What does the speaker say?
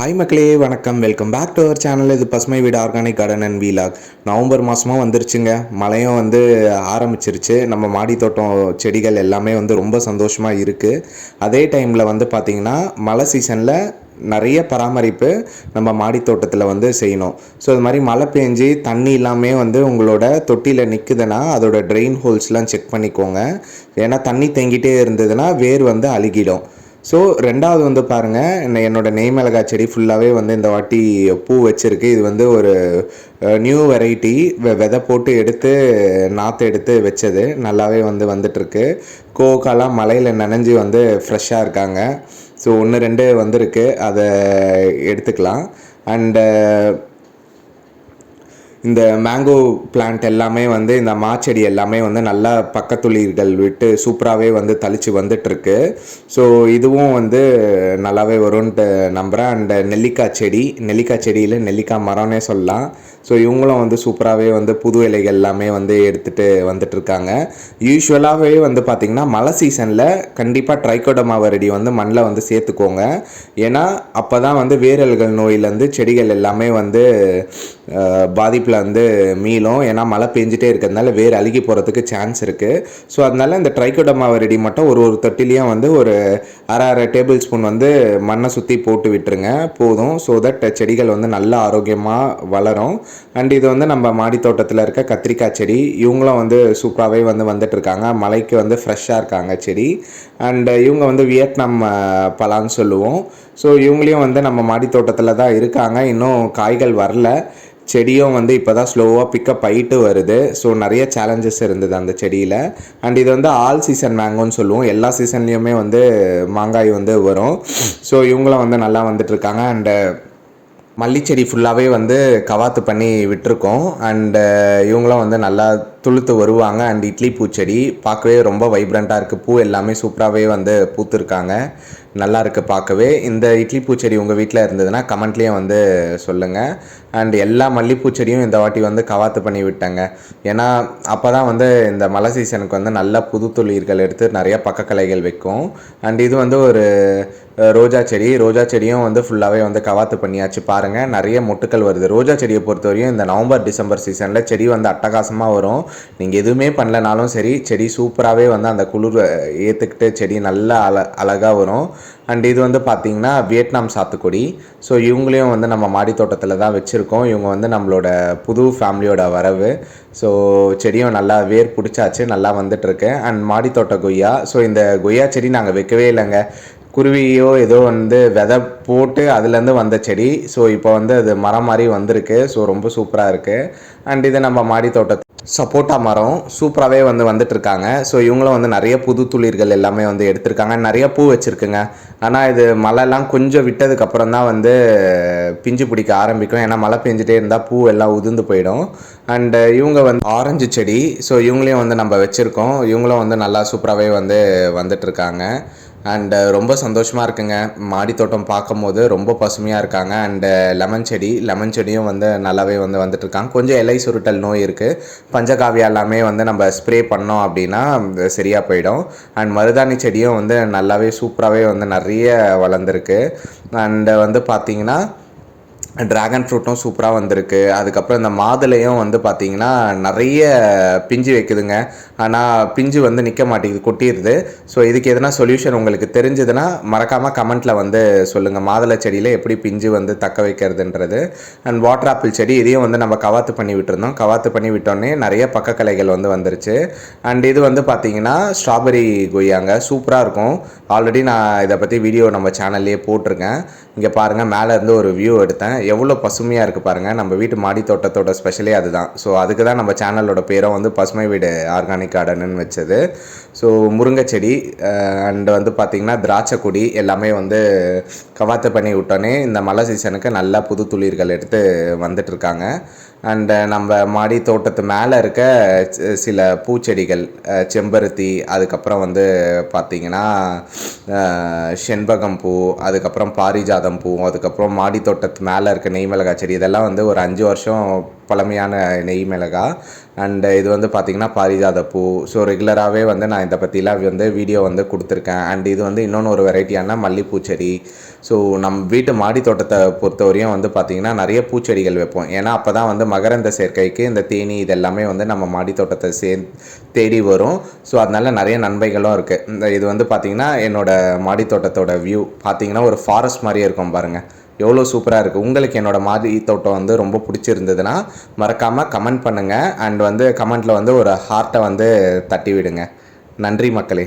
Hi மக்களே வணக்கம். Welcome back to our channel இது Pasumai Veedu organic garden and vlog November மாதமாக வந்துருச்சுங்க. மழையும் வந்து ஆரம்பிச்சிருச்சு. நம்ம மாடி தோட்டம் செடிகள் எல்லாமே வந்து ரொம்ப சந்தோஷமாக இருக்குது அதே டைமில் வந்து பார்த்திங்கன்னா மழை சீசனில் நிறைய பராமரிப்பு நம்ம மாடி தோட்டத்தில் வந்து செய்யணும். ஸோ இது மாதிரி மழை பெஞ்சு தண்ணி எல்லாமே வந்து உங்களோட தொட்டியில் நிற்குதுன்னா அதோட ட்ரெயின் ஹோல்ஸ்லாம் செக் பண்ணிக்கோங்க. ஏன்னா தண்ணி தேங்கிட்டே இருந்ததுன்னா வேர் வந்து அழுகிடும். ஸோ ரெண்டாவது வந்து பாருங்கள் என்னோட நெய் மிளகாய் செடி ஃபுல்லாகவே வந்து இந்த வாட்டி பூ வச்சுருக்கு. இது வந்து ஒரு நியூ வெரைட்டி விதை போட்டு எடுத்து நாற்று எடுத்து வச்சது. நல்லாவே வந்து வந்துட்டுருக்கு. கோக்காலாம் மலையில் நனைஞ்சு வந்து ஃப்ரெஷ்ஷாக இருக்காங்க. ஸோ ஒன்று ரெண்டு வந்திருக்கு. அதை எடுத்துக்கலாம். அண்டு இந்த மேங்கோ பிளான்ட் எல்லாமே வந்து இந்த மாச்செடி எல்லாமே வந்து நல்லா பக்கத்துளிர்கள் விட்டு சூப்பராகவே வந்து தளிச்சு வந்துட்டுருக்கு. ஸோ இதுவும் வந்து நல்லாவே வரும்ன்ட்டு நம்புகிறேன் அண்ட் நெல்லிக்காய் செடி நெல்லிக்காய் செடியில் நெல்லிக்காய் மரம்னே சொல்லலாம். ஸோ இவங்களும் வந்து சூப்பராகவே வந்து புது இலைகள் எல்லாமே வந்து எடுத்துகிட்டு வந்துட்டுருக்காங்க. யூஸ்வலாகவே வந்து பார்த்திங்கன்னா மழை சீசனில் கண்டிப்பாக ட்ரைகோடமா வரடி வந்து மண்ணில் வந்து சேர்த்துக்கோங்க. ஏன்னா அப்போ தான் வந்து வேரல்கள் நோயிலேருந்து செடிகள் எல்லாமே வந்து பாதிப்பில் வந்து மீளும். ஏன்னா மழை பெஞ்சிட்டே இருக்கிறதுனால வேர் அழுகி போகிறதுக்கு சான்ஸ் இருக்குது ஸோ அதனால இந்த ட்ரைகோடமா ரெடி மட்டும் ஒரு ஒரு தொட்டிலையும் வந்து ஒரு அரை அரை டேபிள் ஸ்பூன் வந்து மண்ணை சுற்றி போட்டு விட்டுருங்க. போதும். ஸோ தட் செடிகள் வந்து நல்லா ஆரோக்கியமாக வளரும். அண்ட் இது வந்து நம்ம மாடி தோட்டத்தில் இருக்க கத்திரிக்காய் செடி இவங்களும் வந்து சூப்பராகவே வந்து வந்துட்டுருக்காங்க. மலைக்கு வந்து ஃப்ரெஷ்ஷாக இருக்காங்க செடி. அண்ட் இவங்க வந்து வியட்நாம் பலான்னு சொல்லுவோம். ஸோ இவங்களையும் வந்து நம்ம மாடி தோட்டத்தில் தான் இருக்காங்க. இன்னும் காய்கள் வரல. செடியும் வந்து இப்போ தான் ஸ்லோவாக பிக்கப் ஆகிட்டு வருது. ஸோ நிறைய சேலஞ்சஸ் இருந்தது அந்த செடியில். அண்ட் இது வந்து ஆல் சீசன் மேங்கோன்னு சொல்லுவோம். எல்லா சீசன்லேயுமே வந்து மாங்காய் வந்து வரும். ஸோ இவங்களும் வந்து நல்லா வந்துட்டுருக்காங்க அண்டு மல்லிச்செடி ஃபுல்லாகவே வந்து கவாத்து பண்ணி விட்டுருக்கோம். அண்டு இவங்களும் வந்து நல்லா துளுத்து வருவாங்க. அண்ட் இட்லி பூச்செடி பார்க்கவே ரொம்ப வைப்ரண்ட்டாக இருக்குது பூ எல்லாமே சூப்பராகவே வந்து பூத்துருக்காங்க. நல்லா இருக்குது பார்க்கவே. இந்த இட்லி பூச்செடி உங்கள் வீட்டில் இருந்ததுன்னா கமெண்ட்லேயே வந்து சொல்லுங்கள் அண்ட் எல்லா மல்லிப்பூச்செடியும் இந்த வாட்டி வந்து கவாத்து பண்ணி விட்டாங்க. ஏன்னா அப்போ தான் வந்து இந்த மழை சீசனுக்கு வந்து நல்ல புது துளிர்கள் எடுத்து நிறைய பக்கக்கலைகள் வைக்கும். அண்ட் இது வந்து ஒரு ரோஜா செடி. ரோஜா செடியும் வந்து ஃபுல்லாகவே வந்து கவாத்து பண்ணியாச்சு பாருங்கள் நிறைய மொட்டுக்கள் வருது. ரோஜா செடியை பொறுத்தவரையும் இந்த நவம்பர் டிசம்பர் சீசனில் செடி வந்து அட்டகாசமாக வரும். நீங்கள் எதுவுமே பண்ணலனாலும் சரி செடி சூப்பராகவே வந்து அந்த குளிர் ஏற்றுக்கிட்டு செடி நல்லா அழ அழகாக வரும். அண்ட் இது வந்து பார்த்திங்கன்னா வியட்நாம் சாத்துக்குடி. ஸோ இவங்களையும் வந்து நம்ம மாடி தோட்டத்தில் தான் வச்சுருக்கோம். இவங்க வந்து நம்மளோட புது ஃபேமிலியோட வரவு. ஸோ செடியும் நல்லா வேர் பிடிச்சாச்சு நல்லா வந்துட்டுருக்கு. அண்ட் மாடி தோட்ட கொய்யா. ஸோ இந்த கொய்யா செடி நாங்கள் வைக்கவே இல்லைங்க. குருவியோ ஏதோ வந்து விதை போட்டு அதுலேருந்து வந்த செடி. ஸோ இப்போ வந்து அது மரம் மாதிரி வந்திருக்கு. ஸோ ரொம்ப சூப்பராக இருக்குது அண்ட் இது நம்ம மாடி தோட்டத்தை சப்போட்டா மரம் சூப்பராகவே வந்து வந்துட்டுருக்காங்க. ஸோ இவங்களும் வந்து நிறைய புது துளிர்கள் எல்லாமே வந்து எடுத்திருக்காங்க. நிறைய பூ வச்சுருக்குங்க. ஆனால் இது மழைலாம் கொஞ்சம் விட்டதுக்கப்புறம் தான் வந்து பிஞ்சு பிடிக்க ஆரம்பிக்கும். ஏன்னா மழை பெஞ்சிட்டே இருந்தால் பூ எல்லாம் உதிர்ந்து போயிடும். அண்டு இவங்க வந்து ஆரஞ்சு செடி. ஸோ இவங்களையும் வந்து நம்ம வச்சுருக்கோம். இவங்களும் வந்து நல்லா சூப்பராகவே வந்து வந்துட்டுருக்காங்க. அண்டு uh, ரொம்ப சந்தோஷமாக இருக்குங்க. மாடி தோட்டம் பார்க்கும் போது ரொம்ப பசுமையாக இருக்காங்க. அண்டு லெமன் uh, செடி லெமன் செடியும் வந்து நல்லாவே வந்து வந்துட்டுருக்காங்க. கொஞ்சம் இலை சுருட்டல் நோய் இருக்குது பஞ்சகாவியா எல்லாமே வந்து நம்ம ஸ்ப்ரே பண்ணோம் அப்படின்னா சரியாக போயிடும். அண்ட் மருதாணி செடியும் வந்து நல்லாவே சூப்பராகவே வந்து நிறைய வளர்ந்துருக்கு. அண்டு uh, வந்து பார்த்திங்கன்னா ட்ராகன் ஃப்ரூட்டும் சூப்பராக வந்திருக்கு. அதுக்கப்புறம் இந்த மாதுளையும் வந்து பார்த்திங்கன்னா நிறைய பிஞ்சு வைக்குதுங்க. ஆனால் பிஞ்சு வந்து நிற்க மாட்டேங்குது கொட்டிடுது ஸோ இதுக்கு எதனா சொல்யூஷன் உங்களுக்கு தெரிஞ்சதுன்னா மறக்காமல் கமெண்ட்டில் வந்து சொல்லுங்கள் மாதுளை செடியில் எப்படி பிஞ்சு வந்து தக்க வைக்கிறதுன்றது. அண்ட் வாட்டர் ஆப்பிள் செடி இதையும் வந்து நம்ம கவாத்து பண்ணி விட்டுருந்தோம். கவாத்து பண்ணி விட்டோன்னே நிறைய பக்கக்கலைகள் வந்து வந்துருச்சு. அண்ட் இது வந்து பார்த்திங்கன்னா ஸ்ட்ராபெரி கொய்யாங்க. சூப்பராக இருக்கும். ஆல்ரெடி நான் இதை பற்றி வீடியோ நம்ம சேனல்லையே போட்டிருக்கேன். இங்கே பாருங்கள் மேலேருந்து ஒரு வியூ எடுத்தேன். எவ்வளோ பசுமையாக இருக்குது பாருங்கள் நம்ம வீட்டு மாடி தோட்டத்தோட ஸ்பெஷலே அதுதான். ஸோ அதுக்கு தான் நம்ம சேனலோட பேரும் வந்து பசுமை வீடு ஆர்கானிக் கார்டனுன்னு வச்சது. ஸோ முருங்கை செடி அண்ட் வந்து பார்த்திங்கன்னா திராட்சை கொடி எல்லாமே வந்து கவாத்து பண்ணி விட்டோன்னே இந்த மழை சீசனுக்கு நல்லா புது துளிர்கள் எடுத்து வந்துட்டுருக்காங்க அண்டு நம்ம மாடி தோட்டத்து மேலே இருக்க சில பூச்செடிகள் செம்பருத்தி அதுக்கப்புறம் வந்து பார்த்திங்கன்னா செண்பகம் பூ அதுக்கப்புறம் பாரிஜாதம் பூ அதுக்கப்புறம் மாடி தோட்டத்து மேலே இருக்க நெய் மிளகாய் செடி. இதெல்லாம் வந்து ஒரு அஞ்சு வருஷம் பழமையான நெய் மிளகா. அண்டு இது வந்து பார்த்திங்கன்னா பாரிஜாத பூ. ஸோ ரெகுலராகவே வந்து நான் இதை பற்றிலாம் வந்து வீடியோ வந்து கொடுத்துருக்கேன். அண்ட் இது வந்து இன்னொன்று ஒரு வெரைட்டியான மல்லிப்பூ செடி. ஸோ நம் வீட்டு மாடி தோட்டத்தை பொறுத்தவரையும் வந்து பார்த்திங்கன்னா நிறைய பூச்செடிகள் வைப்போம். ஏன்னா அப்போ தான் வந்து மகரந்த சேர்க்கைக்கு இந்த தேனி இது எல்லாமே வந்து நம்ம மாடி தோட்டத்தை சே தேடி வரும். ஸோ அதனால நிறைய நன்மைகளும் இருக்குது இந்த இது வந்து பார்த்திங்கன்னா என்னோடய மாடி தோட்டத்தோட வியூ பார்த்திங்கன்னா ஒரு ஃபாரஸ்ட் மாதிரியே இருக்கும் பாருங்கள் எவ்வளோ சூப்பராக இருக்குது உங்களுக்கு என்னோட மாதிரி தோட்டம் வந்து ரொம்ப பிடிச்சிருந்ததுன்னா மறக்காமல் கமெண்ட் பண்ணுங்கள் அண்ட் வந்து கமெண்ட்டில் வந்து ஒரு ஹார்ட்டை வந்து தட்டி விடுங்க நன்றி மக்களே.